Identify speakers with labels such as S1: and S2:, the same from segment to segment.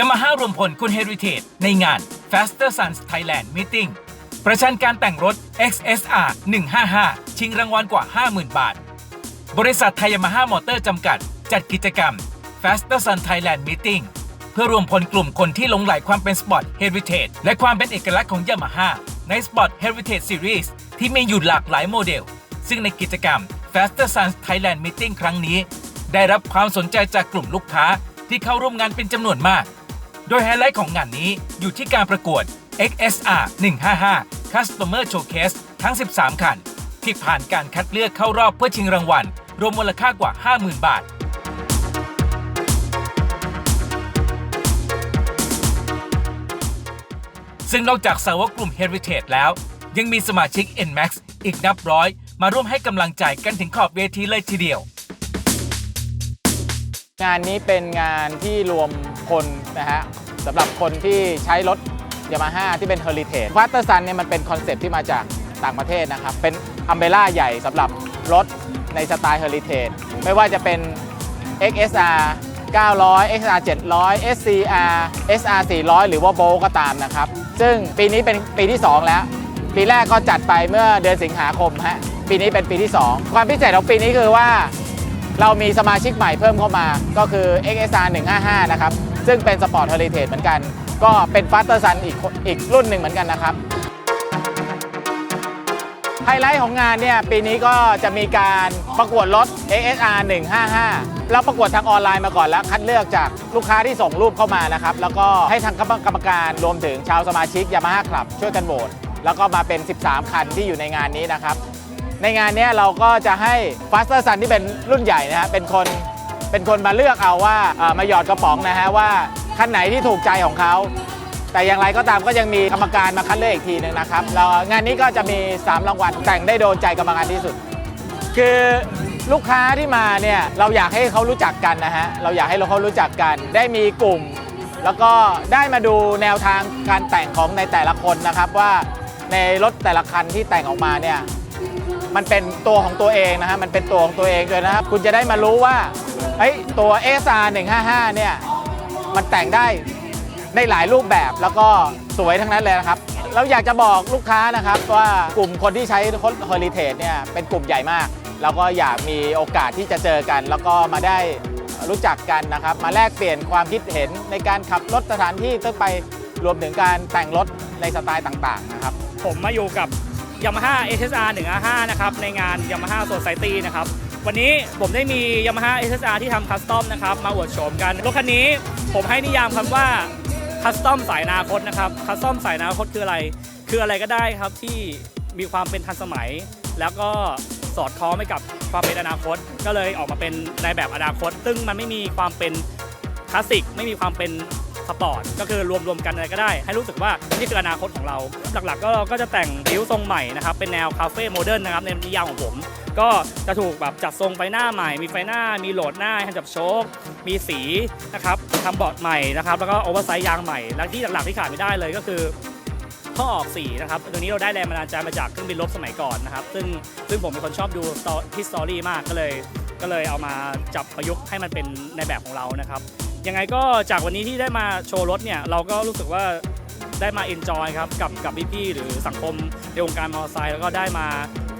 S1: Yamaha รวมพลคุณ Heritage ในงาน Faster Sons Thailand Meeting ประชันการแต่งรถ XSR 155 ชิงรางวัลกว่า 50,000 บาท บริษัทไทยามาฮ่ามอเตอร์จำกัด จัดกิจกรรม Faster Sun Thailand Meeting เพื่อรวมพลกลุ่มคนที่หลงไหลความเป็นสปอร์ตเฮริเทจและความเป็นเอกลักษณ์ของยามาฮ่าใน Sport Heritage Series ที่มีอยู่หลากหลายโมเดล ซึ่งในกิจกรรม Faster Sun Thailand Meeting ครั้งนี้ ได้รับความสนใจจากกลุ่มลูกค้าที่เข้าร่วมงานเป็นจำนวนมาก โดยไฮไลท์ของงานนี้อยู่ที่การประกวด XSR 155 Customer Showcase ทั้ง 13 คัน ที่ผ่านการคัดเลือกเข้ารอบเพื่อชิงรางวัล รวมมูลค่ากว่า 50,000 บาท ซึ่งนอกจากสาวกกลุ่ม Heritage แล้ว ยังมีสมาชิก NMAX อีกนับร้อย มาร่วมให้กำลังใจกันถึงขอบเวทีเลยทีเดียว
S2: งานนี้เป็นงานที่รวมคนนะฮะ สำหรับคนที่ใช้รถยามาฮ่าที่เป็น Heritage ฟัตเตอร์ซันเนี่ยมันเป็นคอนเซปที่มาจากต่างประเทศนะครับ เป็นอัมเบล่าใหญ่สำหรับรถในสไตล์ Heritage ไม่ว่าจะเป็น XSR 900 XR 700 SCR SR 400 หรือว่า Bolt ก็ตามนะครับ ซึ่งปีนี้เป็นปีที่ 2 แล้ว ปีแรกก็จัดไปเมื่อเดือนสิงหาคมฮะ ปีนี้เป็นปีที่ 2 ความพิเศษของปีนี้คือว่า เรามีสมาชิกใหม่เพิ่มเข้ามา ก็คือ XSR 155 นะครับ ซึ่งเป็นสปอร์ตเฮลิเทจเหมือนกัน ก็เป็นฟาสเตอร์ซันอีกอีกรุ่นหนึ่งเหมือนกันนะครับไฮไลท์ของงานเนี่ยปีนี้ก็จะมีการประกวดรถ XSR 155 เราประกวดทางออนไลน์มาก่อนแล้ว คัดเลือกจากลูกค้าที่ส่งรูปเข้ามานะครับ แล้วก็ให้ทางคณะกรรมการรวมถึงชาวสมาชิก Yamaha Club ช่วยกันโหวตแล้วก็มาเป็น 13 คันที่อยู่ในงานนี้นะครับ ในงานนี้เราก็จะให้ Faster Sun ที่เป็นรุ่นใหญ่นะฮะเป็นคน เป็นคนมาเลือกเอาว่ามาหยอดกระป๋องนะฮะว่าคันไหนที่ถูกใจของเขาแต่อย่างไรก็ตามก็ยังมีกรรมการมาคัดเลือกอีกทีหนึ่งนะครับแล้วงานนี้ก็จะมี 3 รางวัลแต่งได้โดนใจกรรมการที่สุด คือลูกค้าที่มาเนี่ยเราอยากให้เขารู้จักกันนะฮะเราอยากให้เขารู้จักกัน ได้มีกลุ่ม แล้วก็ได้มาดูแนวทางการแต่งของในแต่ละคนนะครับว่าในรถแต่ละคันที่แต่งออกมาเนี่ย มันเป็นตัวของตัวเองนะฮะมันเป็นตัวของตัวเองเลยนะครับ คุณจะได้มารู้ว่าเฮ้ยตัว SR 155เนี่ยมันแต่งได้ในหลายรูปแบบแล้วก็สวยทั้งนั้นเลยนะครับ เราอยากจะบอกลูกค้านะครับว่ากลุ่มคนที่ใช้รถ Heritage เนี่ยเป็นกลุ่มใหญ่มาก แล้วก็อยากมีโอกาสที่จะเจอกัน แล้วก็มาได้รู้จักกันนะครับ มาแลกเปลี่ยนความคิดเห็นในการขับรถสถานที่ต้องไปรวมถึงการแต่งรถในสไตล์ต่างๆนะครับ
S3: ผมมาอยู่กับ Yamaha HSR 155นะครับในงาน Yamaha Society นะครับวันนี้ผมได้มี Yamaha HSR ที่ทำคัสตอมนะครับมาอวดโฉมกันรถคันนี้ผมให้นิยามคำว่าคัสตอมสายนาคตนะครับคัสตอมสายนาคตคืออะไร คืออะไรก็ได้ครับที่มีความเป็นทันสมัย แล้วก็สอดคล้องไปกับความเป็นอนาคต ก็เลยออกมาเป็นในแบบอนาคต ซึ่งมันไม่มีความเป็นคลาสสิกไม่มีความเป็น สปอร์ตก็คือรวมรวมๆกันอะไรก็ได้ ให้รู้สึกว่านี่คืออนาคตของเรา หลักๆ ก็เราก็จะแต่งริ้วทรงใหม่นะครับเป็นแนวคาเฟ่โมเดิร์นนะครับในนิยามของผม ก็จะถูกแบบจัดทรงไฟหน้าใหม่ มีไฟหน้ามีโหลดหน้าให้จับโชคมีสีนะครับทำเบาะใหม่นะครับแล้วก็โอเวอร์ไซส์ยางใหม่และที่หลักๆที่ขาดไม่ได้เลยก็คือท่อออกสีนะครับตัวนี้เราได้แรงบันดาลใจมาจากเครื่องบินรบสมัยก่อนนะครับ ซึ่งซึ่งผมเป็นคนชอบดูที่สตอรี่มากก็เลย ก็เลยเอามาจับประยุกต์ให้มันเป็นในแบบของเรานะครับ ยังไงก็จากวันนี้ที่ได้มาโชว์รถเนี่ย เราก็รู้สึกว่าได้มาเอนจอยครับกับกับพี่ๆหรือสังคมในวงการมอเตอร์ไซค์แล้วก็ได้มา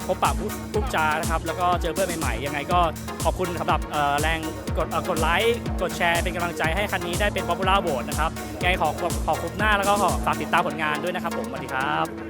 S3: พบปะผู้พูดจานะครับแล้วก็เจอเพื่อนใหม่ๆ ยังไงก็ขอบคุณสำหรับเอ่อแรงกดเอ่อกดไลค์กดแชร์เป็นกำลังใจให้คันนี้ได้เป็น popular vote นะครับยังไงขอขอขอบคุณหน้าแล้วก็ขอฝากติดตามผลงานด้วยนะครับผมสวัสดีครับ